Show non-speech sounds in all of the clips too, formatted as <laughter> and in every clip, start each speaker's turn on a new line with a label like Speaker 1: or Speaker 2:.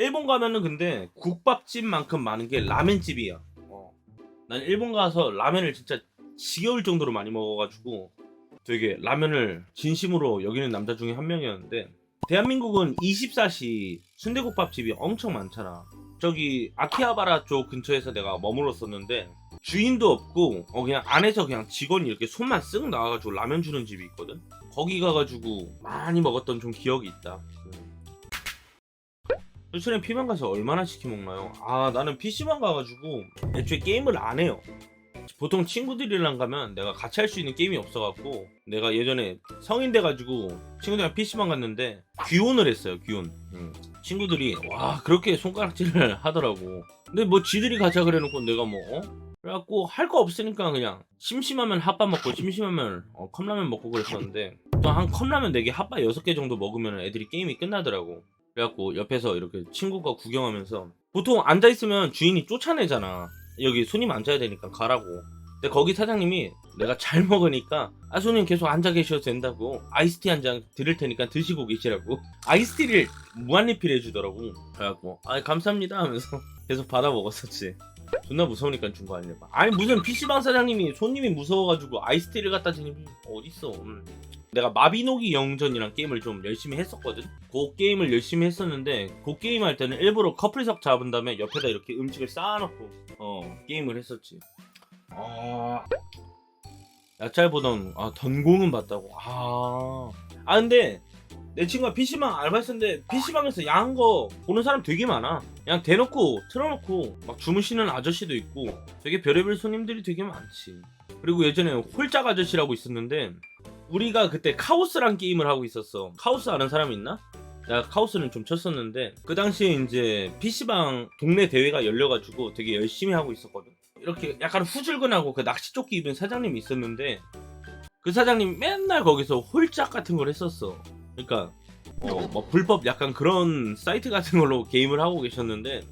Speaker 1: 일본 가면은 근데 국밥집만큼 많은 게 라멘집이야. 어. 난 일본 가서 라면을 진짜 지겨울 정도로 많이 먹어가지고 되게 라면을 진심으로 여기는 남자 중에 한 명이었는데 대한민국은 24시 순대국밥집이 엄청 많잖아. 저기 아키하바라 쪽 근처에서 내가 머물렀었는데 주인도 없고 어 그냥 안에서 그냥 직원이 이렇게 손만 쓱 나와가지고 라면 주는 집이 있거든. 거기 가가지고 많이 먹었던 좀 기억이 있다. 수술에 피만 가서 얼마나 시켜 먹나요? 아 나는 PC방 가가지고 애초에 게임을 안 해요. 보통 친구들이랑 가면 내가 같이 할 수 있는 게임이 없어갖고 내가 예전에 성인 돼가지고 친구들이랑 PC방 갔는데 귀혼을 했어요 귀혼 음. 친구들이 와 그렇게 손가락질을 <laughs> 하더라고 근데 뭐 지들이 가자 그래놓고 내가 뭐 어? 그래갖고 할 거 없으니까 그냥 심심하면 핫바 먹고 심심하면 어, 컵라면 먹고 그랬었는데 또 한 컵라면 4개 핫바 6개 정도 먹으면 애들이 게임이 끝나더라고 그래갖고 옆에서 이렇게 친구가 구경하면서 보통 앉아있으면 주인이 쫓아내잖아. 여기 손님 앉아야 되니까 가라고. 근데 거기 사장님이 내가 잘 먹으니까 아 손님 계속 앉아 계셔도 된다고 아이스티 한 잔 드릴 테니까 드시고 계시라고 <laughs> 아이스티를 무한리필 해주더라고. 그래갖고 아 감사합니다 하면서 <laughs> 계속 받아 먹었었지. 존나 무서우니까 준 거 아니야 아니 무슨 PC방 사장님이 손님이 무서워가지고 아이스티를 갖다 주니 어딨어. 음. 내가 마비노기 영전이란 게임을 좀 열심히 했었거든? 그 게임을 열심히 했었는데 그 게임 할 때는 일부러 커플석 잡은 다음에 옆에다 이렇게 음식을 쌓아놓고 어 게임을 했었지. 아. 야짤 보던 아 던공은 봤다고. 아, 아 근데 내 친구가 PC방 알바했었는데 PC방에서 야한 거 보는 사람 되게 많아. 그냥 대놓고 틀어놓고 막 주무시는 아저씨도 있고 되게 별의별 손님들이 되게 많지. 그리고 예전에 홀짝 아저씨라고 있었는데 우리가 그때 카오스란 게임을 하고 있었어. 카오스 아는 사람 있나? 내가 카오스는 좀 쳤었는데 그 당시에 이제 PC방 동네 대회가 열려가지고 되게 열심히 하고 있었거든? 이렇게 약간 후줄근하고 그 낚시조끼 입은 사장님이 있었는데 그 사장님 맨날 거기서 홀짝 같은 걸 했었어. 그러니까 어, 뭐 불법 약간 그런 사이트 같은 걸로 게임을 하고 계셨는데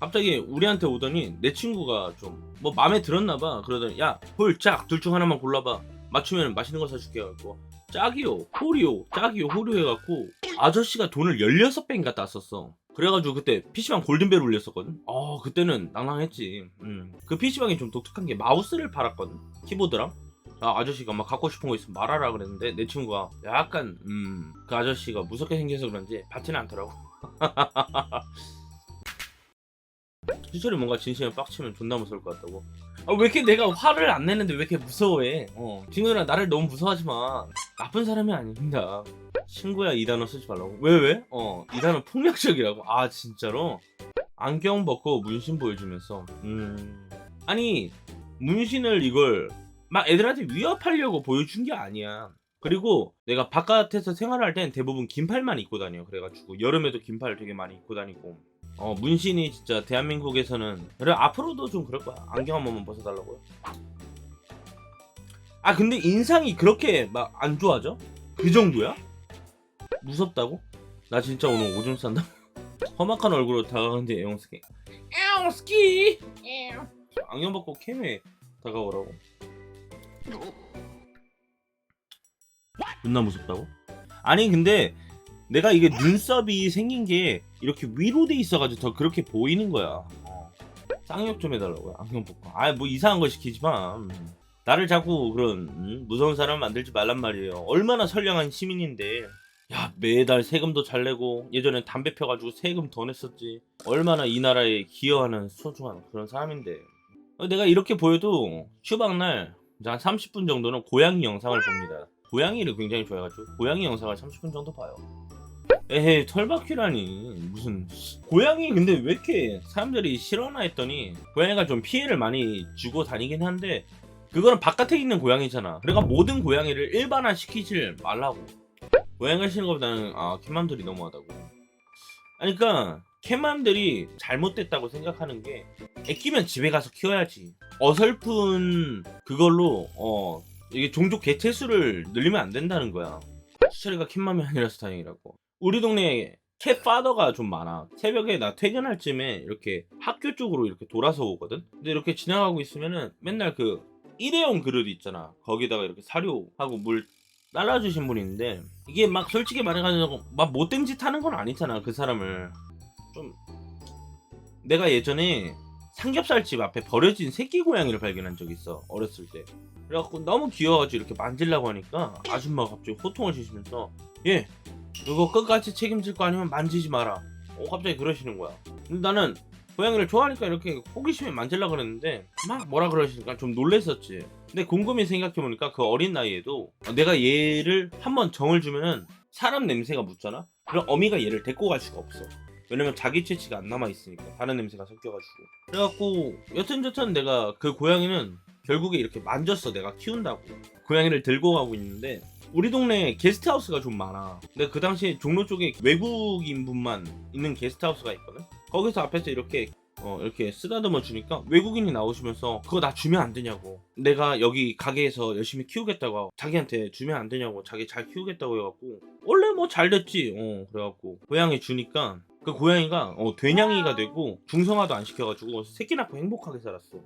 Speaker 1: 갑자기 우리한테 오더니 내 친구가 좀 뭐 마음에 들었나 봐. 그러더니 야 홀짝! 둘 중 하나만 골라봐 맞추면 맛있는 거 사줄게 해갖고 짝이요 호리요 짝이요 호리요 해갖고 아저씨가 돈을 16배인가 땄었어. 그래가지고 그때 PC방 골든벨 울렸었거든. 아 그때는 낭낭했지. 음. 그 PC방이 좀 독특한 게 마우스를 팔았거든 키보드랑. 아, 아저씨가 막 갖고 싶은 거 있으면 말하라 그랬는데 내 친구가 약간 음 그 아저씨가 무섭게 생겨서 그런지 받지는 않더라고. <laughs> 희철이 뭔가 진심에 빡치면 존나 무서울 것 같다고 아, 왜 이렇게 내가 화를 안 내는데 왜 이렇게 무서워해? 어 친구들아 나를 너무 무서워하지 마. 나쁜 사람이 아닙니다. 친구야 이 단어 쓰지 말라고. 왜 왜? 어 이 단어 폭력적이라고? 아 진짜로? 안경 벗고 문신 보여주면서. 음. 아니 문신을 이걸 막 애들한테 위협하려고 보여준 게 아니야. 그리고 내가 바깥에서 생활할 땐 대부분 긴팔만 입고 다녀. 그래가지고 여름에도 긴팔 되게 많이 입고 다니고 어 문신이 진짜 대한민국에서는 그래 앞으로도 좀 그럴 거야 안경 한 번만 벗어달라고요 아 근데 인상이 그렇게 막 안 좋아져? 그 정도야? 무섭다고? 나 진짜 오늘 오줌 싼다 <laughs> 험악한 얼굴로 다가가는데 에옹스키 에옹스키 안경 벗고 캠에 다가오라고 존나 무섭다고? 아니 근데 내가 이게 눈썹이 생긴 게 이렇게 위로 돼 있어가지고 더 그렇게 보이는 거야. 어. 쌍욕 좀 해달라고요. 안경 벗고. 아 뭐 이상한 거 시키지 마. 음. 나를 자꾸 그런 음? 무서운 사람 만들지 말란 말이에요. 얼마나 선량한 시민인데. 야 매달 세금도 잘 내고 예전에 담배 펴가지고 세금 더 냈었지. 얼마나 이 나라에 기여하는 소중한 그런 사람인데. 어, 내가 이렇게 보여도 휴방날 한 30분 정도는 고양이 영상을 봅니다. 고양이를 굉장히 좋아해가지고 고양이 영상을 30분 정도 봐요. 에헤이 털바퀴라니. 무슨 고양이 근데 왜 이렇게 사람들이 싫어하나 했더니 고양이가 좀 피해를 많이 주고 다니긴 한데 그거는 바깥에 있는 고양이잖아. 그러니까 모든 고양이를 일반화 시키질 말라고. 고양이가 싫은 것보다는 아 캣맘들이 너무하다고. 아니 그니까 캣맘들이 잘못됐다고 생각하는 게 애끼면 집에 가서 키워야지. 어설픈 그걸로 어 이게 종족 개체 수를 늘리면 안 된다는 거야. 수철이가 캣맘이 아니라서 다행이라고 우리 동네에 캣 파더가 좀 많아. 새벽에 나 퇴근할 쯤에 이렇게 학교 쪽으로 이렇게 돌아서 오거든? 근데 이렇게 지나가고 있으면은 맨날 그 일회용 그릇 있잖아. 거기다가 이렇게 사료하고 물 따라주신 분이 있는데 이게 막 솔직히 말해가지고 막 못된 짓 하는 건 아니잖아. 그 사람을. 좀 내가 예전에 삼겹살집 앞에 버려진 새끼 고양이를 발견한 적이 있어 어렸을 때 그래갖고 너무 귀여워가지고 이렇게 만지려고 하니까 아줌마가 갑자기 호통을 치시면서 얘 이거 끝까지 책임질 거 아니면 만지지 마라. 어 갑자기 그러시는 거야. 근데 나는 고양이를 좋아하니까 이렇게 호기심에 만지려고 그랬는데 막 뭐라 그러시니까 좀 놀랬었지. 근데 곰곰이 생각해보니까 그 어린 나이에도 내가 얘를 한번 정을 주면은 사람 냄새가 묻잖아? 그럼 어미가 얘를 데리고 갈 수가 없어. 왜냐면 자기 채취가 안 남아있으니까 다른 냄새가 섞여가지고. 그래갖고 여튼 저튼 내가 그 고양이는 결국에 이렇게 만졌어. 내가 키운다고. 고양이를 들고 가고 있는데 우리 동네에 게스트하우스가 좀 많아. 근데 그 당시에 종로 쪽에 외국인 분만 있는 게스트하우스가 있거든? 거기서 앞에서 이렇게 어, 이렇게 쓰다듬어 주니까 외국인이 나오시면서 그거 나 주면 안 되냐고. 내가 여기 가게에서 열심히 키우겠다고 자기한테 주면 안 되냐고 자기 잘 키우겠다고 해갖고 원래 뭐 잘 됐지. 어 그래갖고 고양이 주니까 그 고양이가 어, 되냥이가 되고 중성화도 안 시켜가지고 새끼 낳고 행복하게 살았어